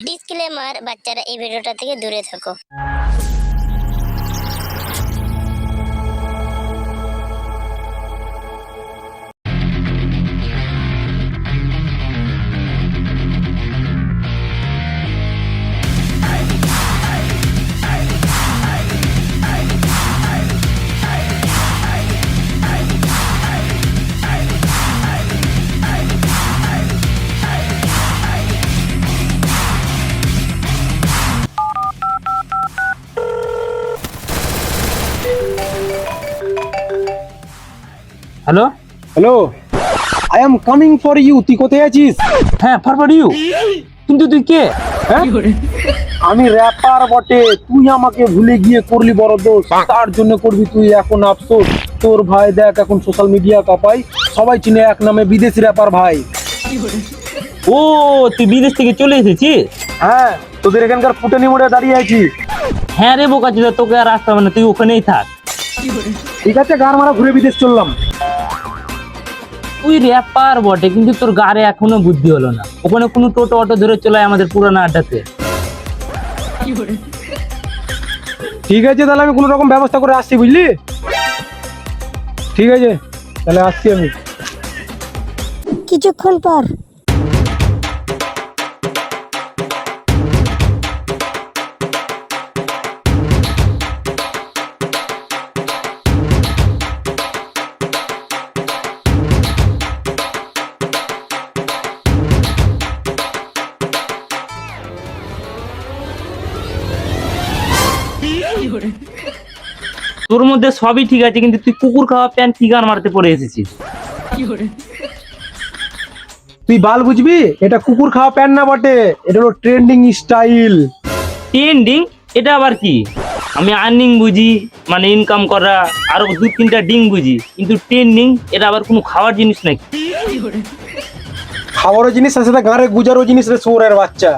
Disclaimer বাচ্চারা এই ভিডিওটা থেকে দূরে থাকো। Hello hello I am coming for you তুই কোথায় আছিস? হ্যাঁ ফরওয়ার্ড ইউ কিন্তু তুই কে? হ্যাঁ? আমি র্যাপার বটে। তুই আমাকে ভুলে গিয়ে করলি বড় দোষ। তার জন্য করবি তুই এখন আফসোস। তোর ভাই দেখ এখন সোশ্যাল মিডিয়া কাপাই সবাই চিনে এক নামে বিদেশি র্যাপার ভাই। ও তুই বিদেশ থেকে চলে এসেছিস? হ্যাঁ তোদের এখানকার ফুটানি মোড়ে দাঁড়িয়ে আছি। হ্যাঁ রে বোকা তোকে আর আসতে হবে না তুই ওখানেই থাক। ঠিক আছে গান মারা ঘুরে বিদেশ চললাম। তুই র্যাপার বটে কিন্তু তোর গাড়ে এখনও বুদ্ধি হলো না। ওখানে কোনো টোটো অটো ধরে চলে আয় আমাদের পুরানো আড্ডাতে। ঠিক আছে তাহলে আমি কোনো রকম ব্যবস্থা করে আসছি বুঝলি? ঠিক আছে তাহলে আসছি আমি। কিছুক্ষণ পর। তোর মধ্যে সবই ঠিক আছে কিন্তু তুই কুকুর খাওয়া প্যান্ট কি গান মারতে পড়ে এসেছিস। তুই বাল বুঝবি? এটা কুকুর খাওয়া প্যান্ট না বটে এটা হলো ট্রেন্ডিং স্টাইল ট্রেন্ডিং এটা আবার কি? আমি আর্নিং বুঝি মানে ইনকাম করা আরও দু তিনটা ডিং বুঝি কিন্তু ট্রেন্ডিং এটা আবার কোনো খাওয়ার জিনিস নাকি? খাবারও জিনিস আছে সাথে গাঁড়ে গুজারও জিনিস রে শুয়োরের বাচ্চা।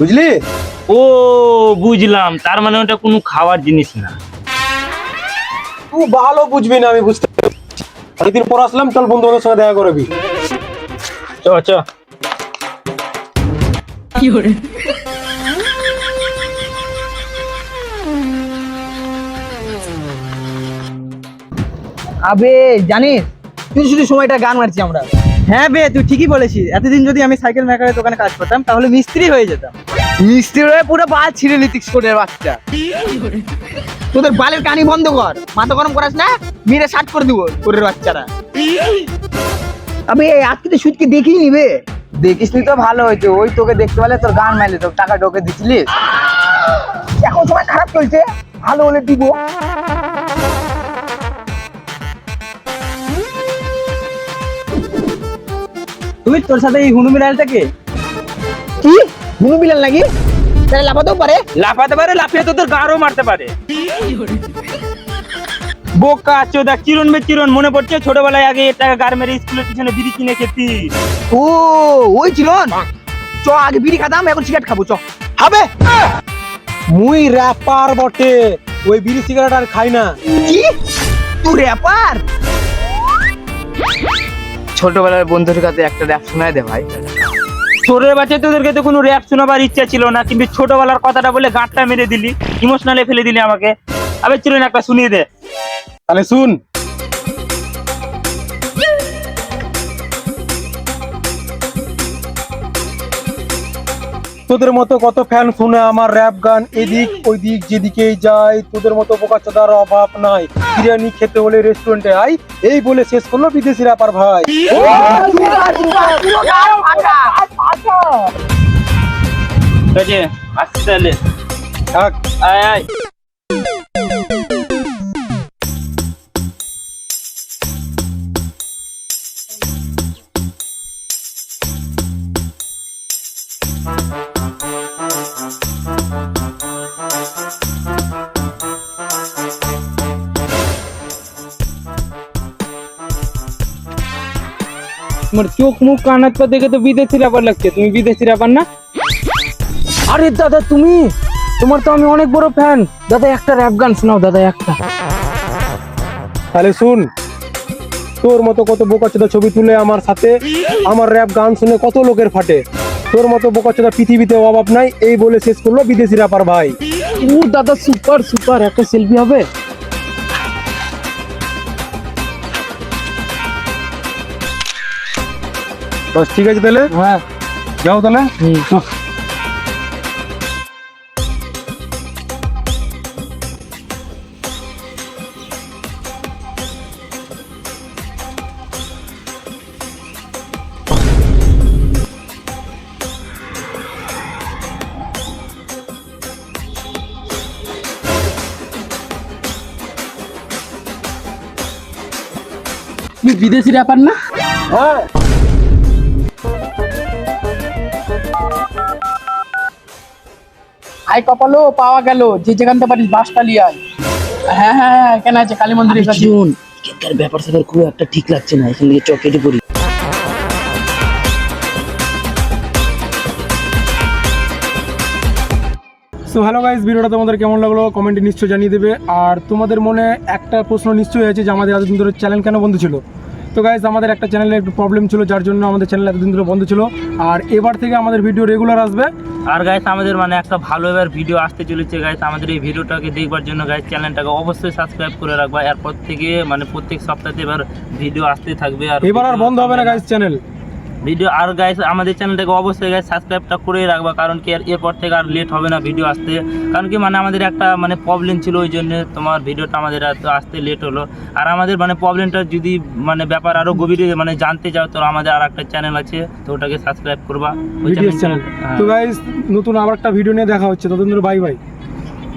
বুঝলি? ও বুঝলাম। তার মানে ওটা কোনো খাওয়ার জিনিস না। তুই ভালো বুঝবি না আমি বুঝতে। অনেকদিন পর আসলাম চল বন্ধু বান্ধবের সঙ্গে দেখা করবি। চ চ। আবে জানিস শুধু শুধু সময়টা গান মারছি আমরা। হ্যাঁ বে তুই ঠিকই বলেছিস। এতদিন যদি আমি সাইকেল মেকারের দোকানে কাজ করতাম তাহলে মিস্ত্রি হয়ে যেতাম। মিস্ত্রি হয়ে পুরো বাল ছিঁড়ে লিতিক্স করে বাচ্চা তোদের বালের কানি বন্ধ কর। মাথা গরম করাস না মেরে শার্ট করে দিব তোরের বাচ্চারা। আবে আজকে তো সুদকে দেখিই নিবে দেখিস তো ভালো হয়েছে ওই তোকে দেখতে পেলে তোর গান মাইলে তোর টাকা ঢোকে দিছিলিস। এখন সময় খারাপ চলছে ভালো হলে দিব। তুমি তোর সাথে এই হুনু বিলালটা কে? হুনু বিলাল নাকি? তাহলে লাফাতেও পারে। লাফাতে পারে লাফিয়ে তো তোর গাড়ও মারতে পারে। বোকা চোদা চিরন বে চিরন মনে পড়ছে ছোটবেলায় আগে টাকা গার মেরে স্কুলের পিছনে বিড়ি কিনে খেতি। ও ওই ছিল চ আগে বিড়ি খাতাম এখন সিগারেট খাব চ। হবে? মুই র্যাপার বটে ওই বিড়ি সিগারেট আর খাই না। কি? তুই র্যাপার ছোটবেলার বন্ধুর কাছে একটা র্যাপ শোনায় দে ভাই। ছোটের বাচ্চা, তোদেরকে তো কোনো র্যাপ শোনাবার ইচ্ছা ছিল না, কিন্তু ছোটবেলার কথাটা বলে গাঁটটা মেরে দিলি ইমোশনালে ফেলে দিলি আমাকে। আবার চলুন একটা শুনিয়ে দে। তাহলে শুন তোদের মতো কত ফ্যান শুনে আমার র্যাপ গান এদিক ওইদিক যেদিকেই যায় তোদের মতো বোকাচোদার অভাব নাই। বিরিয়ানি খেতে হলে রেস্টুরেন্টে আই এই বলে শেষ করল বিদেশি র্যাপার ভাই। আসছি তাহলে থাক। আয় আয়। তোমার চোখ মুখ কানাত পা দেখে তো বিদেশি ব্যাপার লাগছে। তুমি বিদেশি ব্যাপার না? আরে দাদা তুমি? তোমার তো আমি অনেক বড় ফ্যান দাদা একটা র্যাপ গান শোনাও দাদা একটা। তাহলে শুন তোর মতো কত বোকাচোদা ছবি তুলে আমার সাথে আমার র্যাপ গান শুনে কত লোকের ফাটে। তোর মতো বোকাচোদা পৃথিবীতে অভাব নাই এই বলে শেষ করল বিদেশি র্যাপার ভাই। ও দাদা সুপার সুপার একটা সেলফি হবে? বাস ঠিক আছে তাহলে? হ্যাঁ। যাও তাহলে? বিদেশি ব্যাপার না? হ্যাঁ। আই কপালো পাওয়া গেল যে যেখানটা পারিস বাসটা লিয়ে আয়। হ্যাঁ হ্যাঁ হ্যাঁ কেন আছে? কালী মন্দিরের কাছে তার ব্যাপার স্যাপার খুব একটা ঠিক লাগছে না এখান থেকে চকেটে পড়ি। সো হ্যালো গাইজ ভিডিওটা তোমাদের কেমন লাগল? কমেন্টে নিশ্চয়ই জানিয়ে দেবে। আর তোমাদের মনে একটা প্রশ্ন নিশ্চয়ই আছে যে আমাদের এতদিন ধরে চ্যানেল কেন বন্ধ ছিল? তো গাইজ আমাদের একটা চ্যানেলে একটু প্রবলেম ছিল যার জন্য আমাদের চ্যানেল এতদিন ধরে বন্ধ ছিল। আর এবার থেকে আমাদের ভিডিও রেগুলার আসবে। আর গাইস আমাদের মানে একটা ভালো এবার ভিডিও আসতে চলেছে গাইস আমাদের এই ভিডিওটাকে দেখবার জন্য গাইস চ্যানেলটাকে অবশ্যই সাবস্ক্রাইব করে রাখবা। এরপর থেকে মানে প্রত্যেক সপ্তাহে এবার ভিডিও আসতে থাকবে আর এবার আর বন্ধ হবে না গাইজ চ্যানেল ভিডিও আর গাইস আমাদের চ্যানেলটাকে অবশ্যই গাইস সাবস্ক্রাইবটা করে রাখবা কারণ কি আর এরপর থেকে আর লেট হবে না ভিডিও আসতে। কারণ কি মানে আমাদের একটা মানে প্রবলেম ছিল ওই জন্য তোমার ভিডিওটা আমাদের এত আসতে লেট হলো। আর আমাদের মানে প্রবলেমটা যদি মানে ব্যাপার আরও গভীরে মানে জানতে চাও তো আমাদের আর একটা চ্যানেল আছে তো ওটাকে সাবস্ক্রাইব করবা। ওই ভিডিও চ্যানেল। তো গাইস নতুন আবার একটা ভিডিও নিয়ে দেখা হচ্ছে। ততদিন বাই বাই